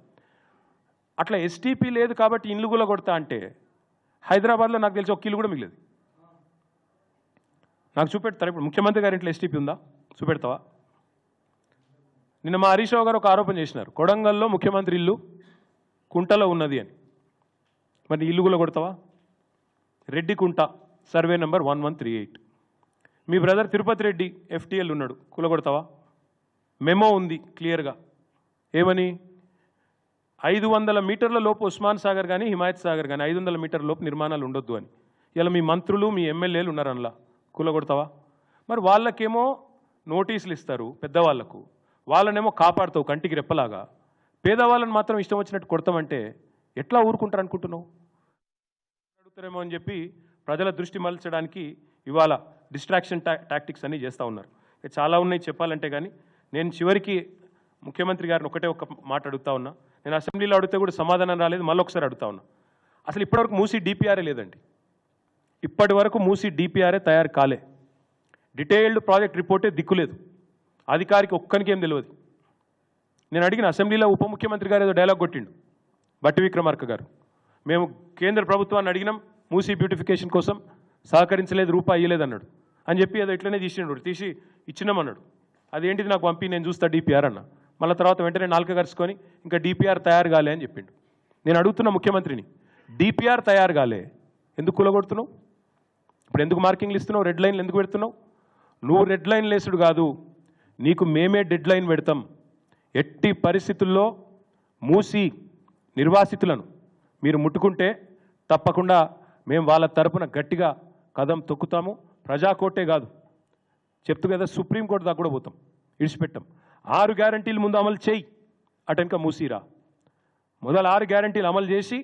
[SPEAKER 1] అట్లా ఎస్టీపీ లేదు కాబట్టి ఇల్లు కూడా కొడతా అంటే హైదరాబాద్లో నాకు తెలిసి ఒక ఇల్లు కూడా మిగిలేదు. నాకు చూపెడతారు? ఇప్పుడు ముఖ్యమంత్రి గారి ఇంట్లో ఎస్టీపీ ఉందా? చూపెడతావా? నిన్న మా హరీష్ రావు గారు ఒక ఆరోపణ చేసినారు. కొడంగల్లో ముఖ్యమంత్రి ఇల్లు కుంటలో ఉన్నది అని. మరి ఇల్లు కూడా కొడతావా Reddy Kunta. Survey number one one three eight. మీ బ్రదర్ తిరుపతి రెడ్డి ఎఫ్టీఎల్ ఉన్నాడు. కూలగొడతావా? మెమో ఉంది క్లియర్గా ఏమని? ఐదు వందల మీటర్ల లోపు ఉస్మాన్ సాగర్ కానీ హిమాయత్ సాగర్ కానీ ఐదు వందల మీటర్ల లోపు నిర్మాణాలు ఉండొద్దు అని. ఇలా మీ మంత్రులు మీ ఎమ్మెల్యేలు ఉన్నారు అందులో కూలగొడతావా? మరి వాళ్ళకేమో నోటీసులు ఇస్తారు పెద్దవాళ్ళకు. వాళ్ళనేమో కాపాడుతావు కంటికి రెప్పలాగా. పేదవాళ్ళని మాత్రం ఇష్టం వచ్చినట్టు కొడతామంటే ఎట్లా ఊరుకుంటారు అనుకుంటున్నావు అడుగుతారేమో అని చెప్పి ప్రజల దృష్టి మలచడానికి ఇవాళ డిస్ట్రాక్షన్ టా టాక్టిక్స్ అన్నీ చేస్తూ ఉన్నారు. ఇక చాలా ఉన్నాయి చెప్పాలంటే కానీ నేను చివరికి ముఖ్యమంత్రి గారిని ఒకటే ఒక మాట అడుగుతా ఉన్నా. నేను అసెంబ్లీలో అడిగితే కూడా సమాధానం రాలేదు మళ్ళీ ఒకసారి అడుగుతా ఉన్నా. అసలు ఇప్పటివరకు మూసీ డిపిఆర్ఏ లేదండి. ఇప్పటి వరకు మూసీ డిపిఆర్ఏ తయారు కాలే. డీటెయిల్డ్ ప్రాజెక్ట్ రిపోర్టే దిక్కులేదు అధికారికి ఒక్కరికి ఏం తెలియదు నేను అడిగిన అసెంబ్లీలో ఉప ముఖ్యమంత్రి గారు ఏదో డైలాగ్ కొట్టిండు. బట్టి విక్రమార్క గారు. మేము కేంద్ర ప్రభుత్వాన్ని అడిగినాం మూసీ బ్యూటిఫికేషన్ కోసం సహకరించలేదు రూపాయి ఇయ్యలేదు అన్నాడు. అని చెప్పి అది ఇట్లనే తీసినాడు తీసి ఇచ్చినామన్నాడు. అదేంటిది నాకు పంపి నేను చూస్తా డిపిఆర్ అన్న. మళ్ళీ తర్వాత వెంటనే నాలుక కరుచుకొని ఇంకా డిపిఆర్ తయారు కాలే అని చెప్పిండు. నేను అడుగుతున్న ముఖ్యమంత్రిని డిపిఆర్ తయారు కాలే ఎందుకు కూలగొడుతున్నావు? ఇప్పుడు ఎందుకు మార్కింగ్లు ఇస్తున్నావు? రెడ్ లైన్లు ఎందుకు పెడుతున్నావు? నువ్వు రెడ్ లైన్ లేసుడు కాదు నీకు మేమే డెడ్ లైన్ పెడతాం. ఎట్టి పరిస్థితుల్లో మూసి నిర్వాసితులను మీరు ముట్టుకుంటే తప్పకుండా మేము వాళ్ళ తరపున గట్టిగా కదం తొక్కుతాము. ప్రజాకోర్టే కాదు. చెప్తూ కదా సుప్రీంకోర్టు దాకా కూడా పోతాం. ఇడిచిపెట్టాం. ఆరు గ్యారంటీలు ముందు అమలు చేయి. అటెనక మూసిరా. మొదలు ఆరు గ్యారంటీలు అమలు చేసి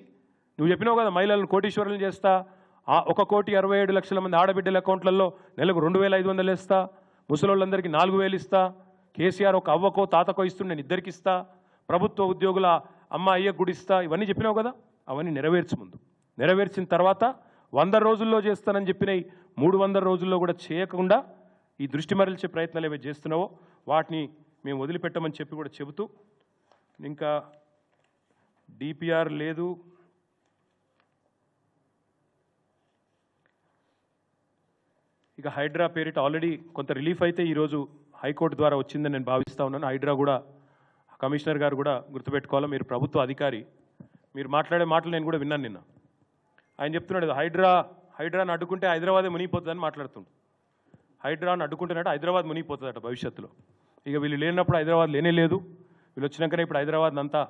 [SPEAKER 1] నువ్వు చెప్పినావు కదా మహిళలను కోటీశ్వరులను చేస్తా. ఆ ఒక కోటి అరవై ఏడు లక్షల మంది ఆడబిడ్డల అకౌంట్లలో నెలకు రెండు వేల ఐదు వందలు ఇస్తా ముసలోళ్ళందరికీ నాలుగు వేలు ఇస్తా. కేసీఆర్ ఒక అవ్వకో తాతకో ఇస్తుండే నేను ఇద్దరికి ఇస్తా. ప్రభుత్వ ఉద్యోగుల అమ్మ అయ్య గుడిస్తా ఇవన్నీ చెప్పినావు కదా అవన్నీ నెరవేర్చు ముందు. నెరవేర్చిన తర్వాత వంద రోజుల్లో చేస్తానని చెప్పిన ఈ మూడు వందల రోజుల్లో కూడా చేయకుండా ఈ దృష్టి మరల్చే ప్రయత్నాలు ఏవైతే చేస్తున్నావో వాటిని మేము వదిలిపెట్టమని చెప్పి కూడా చెబుతూ ఇంకా డిపిఆర్ లేదు. ఇక హైడ్రా పేరిట ఆల్రెడీ కొంత రిలీఫ్ అయితే ఈరోజు హైకోర్టు ద్వారా వచ్చిందని నేను భావిస్తూ ఉన్నాను. హైడ్రా కూడా కమిషనర్ గారు కూడా గుర్తుపెట్టుకోవాలి? మీరు ప్రభుత్వ అధికారి. మీరు మాట్లాడే మాటలు నేను కూడా విన్నాను నిన్న. ఆయన చెప్తున్నాడు హైడ్రా హైడ్రాని అడ్డుకుంటే హైదరాబాదే మునిగిపోతుందని మాట్లాడుతుండు. హైడ్రాని అడ్డుకుంటున్నట్టు హైదరాబాద్ మునిగిపోతుందట భవిష్యత్తులో. ఇక వీళ్ళు లేనప్పుడు హైదరాబాద్ లేనే లేదు. వీళ్ళు వచ్చినాకనే ఇప్పుడు హైదరాబాద్ అంతా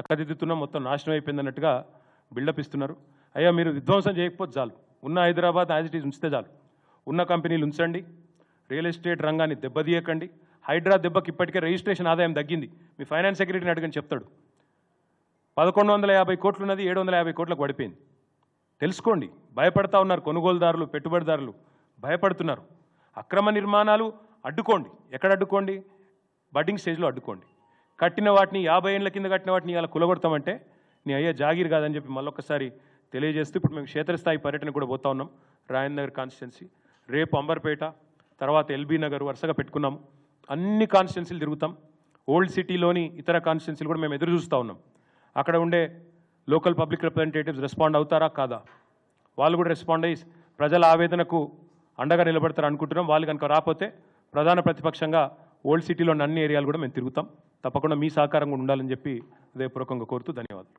[SPEAKER 1] చక్కదిద్దుతున్నాం మొత్తం నాశనం అయిపోయింది అన్నట్టుగా బిల్డప్ ఇస్తున్నారు. అయ్యా మీరు విధ్వంసం చేయకపోతే చాలు. ఉన్న హైదరాబాద్ యాజ్ ఇట్ ఈజ్ ఉంచితే చాలు. ఉన్న కంపెనీలు ఉంచండి. రియల్ ఎస్టేట్ రంగాన్ని దెబ్బతీయకండి. హైడ్రా దెబ్బకి ఇప్పటికే రిజిస్ట్రేషన్ ఆదాయం తగ్గింది. మీ ఫైనాన్స్ సెక్రటరీని అడగని చెప్తాడు. పదకొండు వందల యాభై కోట్లు ఉన్నది ఏడు వందల యాభై కోట్లకు పడిపోయింది. తెలుసుకోండి. భయపడతా ఉన్నారు కొనుగోలుదారులు పెట్టుబడిదారులు. భయపడుతున్నారు. అక్రమ నిర్మాణాలు అడ్డుకోండి. ఎక్కడ అడ్డుకోండి? బడ్డింగ్ స్టేజ్లో అడ్డుకోండి. కట్టిన వాటిని యాభై ఏళ్ళ కింద కట్టిన వాటిని ఇలా కులగొడతామంటే నీ అయ్యా జాగీర్ కాదని చెప్పి మళ్ళొకసారి తెలియజేస్తూ ఇప్పుడు మేము క్షేత్రస్థాయి పర్యటన కూడా పోతా ఉన్నాం. రాయన్ నగర్ కాన్స్టిట్యున్సీ. రేపు అంబర్పేట తర్వాత ఎల్బీ నగర్ వరుసగా పెట్టుకున్నాము. అన్ని కాన్స్టిట్యున్సీలు తిరుగుతాం. ఓల్డ్ సిటీలోని ఇతర కాన్స్టిట్యున్సీలు కూడా మేము ఎదురు చూస్తూ ఉన్నాం. అక్కడ ఉండే లోకల్ పబ్లిక్ రిప్రజెంటేటివ్స్ రెస్పాండ్ అవుతారా? కాదా? వాళ్ళు కూడా రెస్పాండ్ అయ్యి ప్రజల ఆవేదనకు అండగా నిలబడతారు అనుకుంటున్నాం. వాళ్ళు కనుక రాకపోతే ప్రధాన ప్రతిపక్షంగా ఓల్డ్ సిటీలోని అన్ని ఏరియాలు కూడా మేము తిరుగుతాం. తప్పకుండా మీ సహకారం కూడా ఉండాలని చెప్పి హృదయపూర్వకంగా కోరుతూ ధన్యవాదాలు.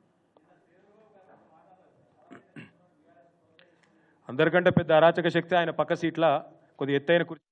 [SPEAKER 1] అందరికంటే పెద్ద అరాచక శక్తి ఆయన పక్క సీట్ల కొద్ది ఎత్తైన కుర్చీ